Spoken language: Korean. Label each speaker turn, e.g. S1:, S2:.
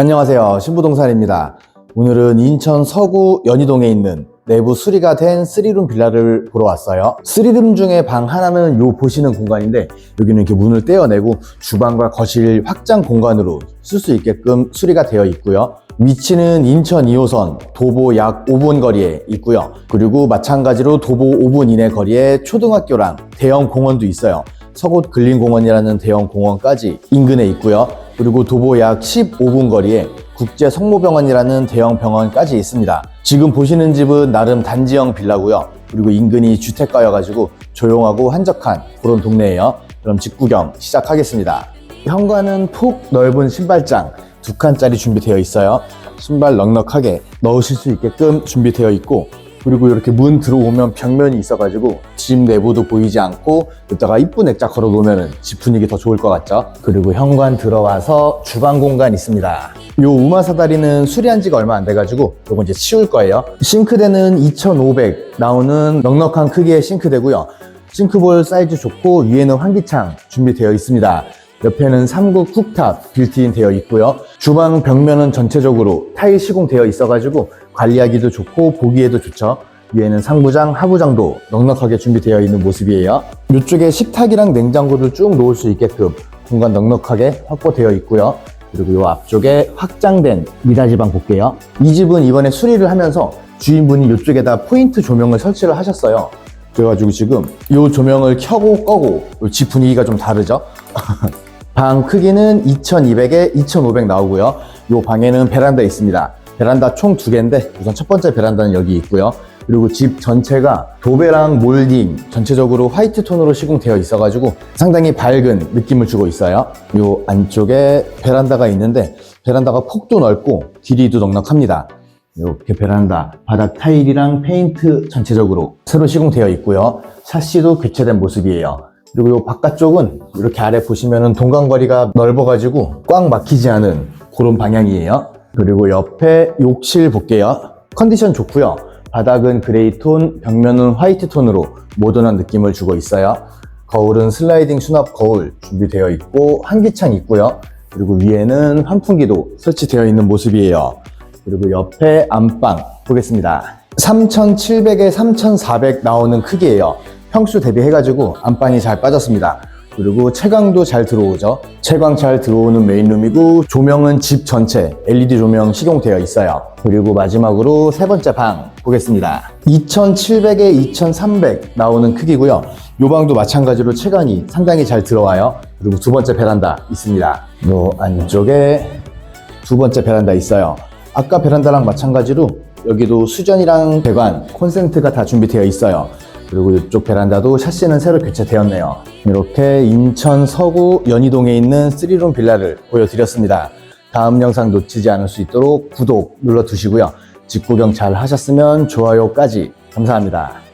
S1: 안녕하세요. 신부동산입니다. 오늘은 인천 서구 연희동에 있는 내부 수리가 된 3룸 빌라를 보러 왔어요. 3룸 중에 방 하나는 요 보시는 공간인데 여기는 이렇게 문을 떼어내고 주방과 거실 확장 공간으로 쓸 수 있게끔 수리가 되어 있고요. 위치는 인천 2호선 도보 약 5분 거리에 있고요. 그리고 마찬가지로 도보 5분 이내 거리에 초등학교랑 대형 공원도 있어요. 서곳 근린공원이라는 대형 공원까지 인근에 있고요. 그리고 도보 약 15분 거리에 국제 성모병원이라는 대형 병원까지 있습니다. 지금 보시는 집은 나름 단지형 빌라고요. 그리고 인근이 주택가여가지고 조용하고 한적한 그런 동네예요. 그럼 집 구경 시작하겠습니다. 현관은 폭 넓은 신발장 두 칸짜리 준비되어 있어요. 신발 넉넉하게 넣으실 수 있게끔 준비되어 있고 그리고 이렇게 문 들어오면 벽면이 있어가지고 집 내부도 보이지 않고 여기다가 이쁜 액자 걸어 놓으면 집 분위기 더 좋을 것 같죠? 그리고 현관 들어와서 주방 공간 있습니다. 요 우마 사다리는 수리한 지가 얼마 안 돼가지고 요거 이제 치울 거예요. 싱크대는 2500 나오는 넉넉한 크기의 싱크대고요. 싱크볼 사이즈 좋고 위에는 환기창 준비되어 있습니다. 옆에는 3구 쿡탑 빌트인 되어 있고요. 주방 벽면은 전체적으로 타일 시공되어 있어가지고 관리하기도 좋고 보기에도 좋죠. 위에는 상부장, 하부장도 넉넉하게 준비되어 있는 모습이에요. 이쪽에 식탁이랑 냉장고를 쭉 놓을 수 있게끔 공간 넉넉하게 확보되어 있고요. 그리고 이 앞쪽에 확장된 미닫이 방 볼게요. 이 집은 이번에 수리를 하면서 주인분이 이쪽에다 포인트 조명을 설치를 하셨어요. 그래가지고 지금 이 조명을 켜고 꺼고 이집 분위기가 좀 다르죠? 방 크기는 2200에 2500 나오고요. 이 방에는 베란다 있습니다. 베란다 총 두 개인데 우선 첫 번째 베란다는 여기 있고요. 그리고 집 전체가 도배랑 몰딩 전체적으로 화이트 톤으로 시공되어 있어가지고 상당히 밝은 느낌을 주고 있어요. 이 안쪽에 베란다가 있는데 베란다가 폭도 넓고 길이도 넉넉합니다. 이렇게 베란다 바닥 타일이랑 페인트 전체적으로 새로 시공되어 있고요. 샤시도 교체된 모습이에요. 그리고 이 바깥쪽은 이렇게 아래 보시면은 동간거리가 넓어가지고 꽉 막히지 않은 그런 방향이에요. 그리고 옆에 욕실 볼게요. 컨디션 좋고요. 바닥은 그레이 톤, 벽면은 화이트 톤으로 모던한 느낌을 주고 있어요. 거울은 슬라이딩 수납 거울 준비되어 있고 한기창 있고요. 그리고 위에는 환풍기도 설치되어 있는 모습이에요. 그리고 옆에 안방 보겠습니다. 3,700에 3,400 나오는 크기예요. 평수 대비해가지고 안방이 잘 빠졌습니다. 그리고 채광도 잘 들어오죠. 채광 잘 들어오는 메인룸이고 조명은 집 전체 LED 조명 시공되어 있어요. 그리고 마지막으로 세 번째 방 보겠습니다. 2,700에 2,300 나오는 크기고요. 이 방도 마찬가지로 채광이 상당히 잘 들어와요. 그리고 두 번째 베란다 있습니다. 요 안쪽에 두 번째 베란다 있어요. 아까 베란다랑 마찬가지로 여기도 수전이랑 배관, 콘센트가 다 준비되어 있어요. 그리고 이쪽 베란다도 샤시는 새로 교체되었네요. 이렇게 인천 서구 연희동에 있는 3룸 빌라를 보여드렸습니다. 다음 영상 놓치지 않을 수 있도록 구독 눌러두시고요. 집 구경 잘 하셨으면 좋아요까지 감사합니다.